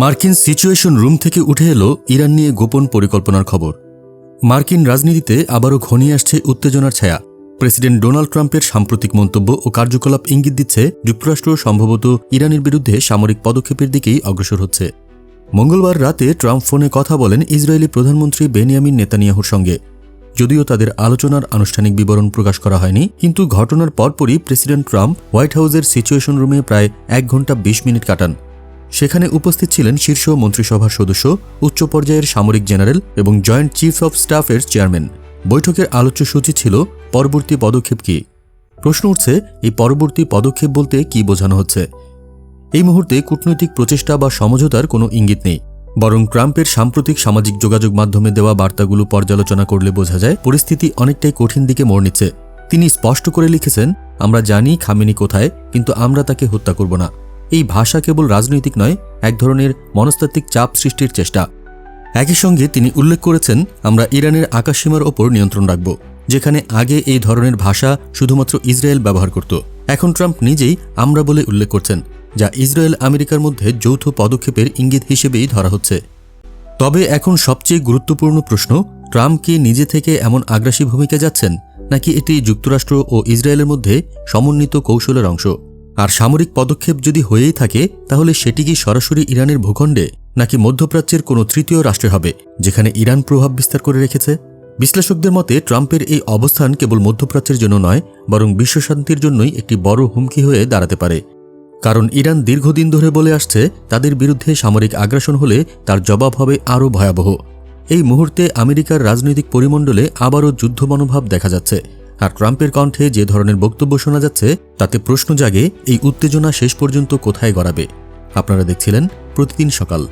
মার্কিন situation room থেকে উঠে এলো ইরান নিয়ে গোপন পরিকল্পনার খবর। মার্কিন রাজনীতিতে আবারও ঘনিয়ে আসছে উত্তেজনার ছায়া। প্রেসিডেন্ট ডোনাল্ড ট্রাম্পের সাম্প্রতিক মন্তব্য ও কার্যকলাপ ইঙ্গিত দিচ্ছে যুক্তরাষ্ট্র সম্ভবত ইরানের বিরুদ্ধে সামরিক পদক্ষেপের দিকেই অগ্রসর হচ্ছে। মঙ্গলবার রাতে ট্রাম্প ফোনে কথা বলেন ইসরায়েলি প্রধানমন্ত্রী বেনিয়ামিন নেতানিয়াহুর সঙ্গে। যদিও তাদের আলোচনার আনুষ্ঠানিক বিবরণ প্রকাশ করা হয়নি, কিন্তু ঘটনার পরপরই প্রেসিডেন্ট ট্রাম্প হোয়াইট হাউসের সিচুয়েশন রুমে প্রায় এক ঘণ্টা বিশ মিনিট কাটান। সেখানে উপস্থিত ছিলেন শীর্ষ মন্ত্রিসভার সদস্য, উচ্চ পর্যায়ের সামরিক জেনারেল এবং জয়েন্ট চিফ অব স্টাফের চেয়ারম্যান। বৈঠকের আলোচ্য সূচি ছিল পরবর্তী পদক্ষেপ কি? প্রশ্ন উঠছে, এই পরবর্তী পদক্ষেপ বলতে কি বোঝানো হচ্ছে? এই মুহূর্তে কূটনৈতিক প্রচেষ্টা বা সমঝোতার কোনো ইঙ্গিত নেই। বরং ট্রাম্পের সাম্প্রতিক সামাজিক যোগাযোগ মাধ্যমে দেওয়া বার্তাগুলো পর্যালোচনা করলে বোঝা যায়, পরিস্থিতি অনেকটাই কঠিন দিকে মোড় নিচ্ছে। তিনি স্পষ্ট করে লিখেছেন, আমরা জানি খামেনি কোথায়, কিন্তু আমরা তাকে হত্যা করব না। এই ভাষা কেবল রাজনৈতিক নয়, এক ধরনের মনস্তাত্ত্বিক চাপ সৃষ্টির চেষ্টা। একই সঙ্গে তিনি উল্লেখ করেছেন, আমরা ইরানের আকাশসীমার ওপর নিয়ন্ত্রণ রাখব, যেখানে আগে এই ধরনের ভাষা শুধুমাত্র ইসরায়েল ব্যবহার করত। এখন ট্রাম্প নিজেই আমরা বলে উল্লেখ করছেন, যা ইসরায়েল আমেরিকার মধ্যে যৌথ পদক্ষেপের ইঙ্গিত হিসেবেই ধরা হচ্ছে। তবে এখন সবচেয়ে গুরুত্বপূর্ণ প্রশ্ন, ট্রাম্প কি নিজে থেকে এমন আগ্রাসী ভূমিকা যাচ্ছেন, নাকি এটি যুক্তরাষ্ট্র ও ইসরায়েলের মধ্যে সমন্বিত কৌশলের অংশ? আর সামরিক পদক্ষেপ যদি হয়েই থাকে, তাহলে সেটি কি সরাসরি ইরানের ভূখণ্ডে, নাকি মধ্যপ্রাচ্যের কোনো তৃতীয় রাষ্ট্রে হবে, যেখানে ইরান প্রভাব বিস্তার করে রেখেছে? বিশ্লেষকদের মতে, ট্রাম্পের এই অবস্থান কেবল মধ্যপ্রাচ্যের জন্য নয়, বরং বিশ্বশান্তির জন্যই একটি বড় হুমকি হয়ে দাঁড়াতে পারে। কারণ ইরান দীর্ঘদিন ধরে বলে আসছে, তাদের বিরুদ্ধে সামরিক আগ্রাসন হলে তার জবাব হবে আরও ভয়াবহ। এই মুহূর্তে আমেরিকার রাজনৈতিক পরিমণ্ডলে আবারও যুদ্ধ মনোভাব দেখা যাচ্ছে। আর ট্রাম্পের কণ্ঠে যে ধরনের বক্তব্য শোনা যাচ্ছে, তাতে প্রশ্ন জাগে, এই উত্তেজনা শেষ পর্যন্ত কোথায় গড়াবে? আপনারা দেখছিলেন প্রতিদিন সকাল।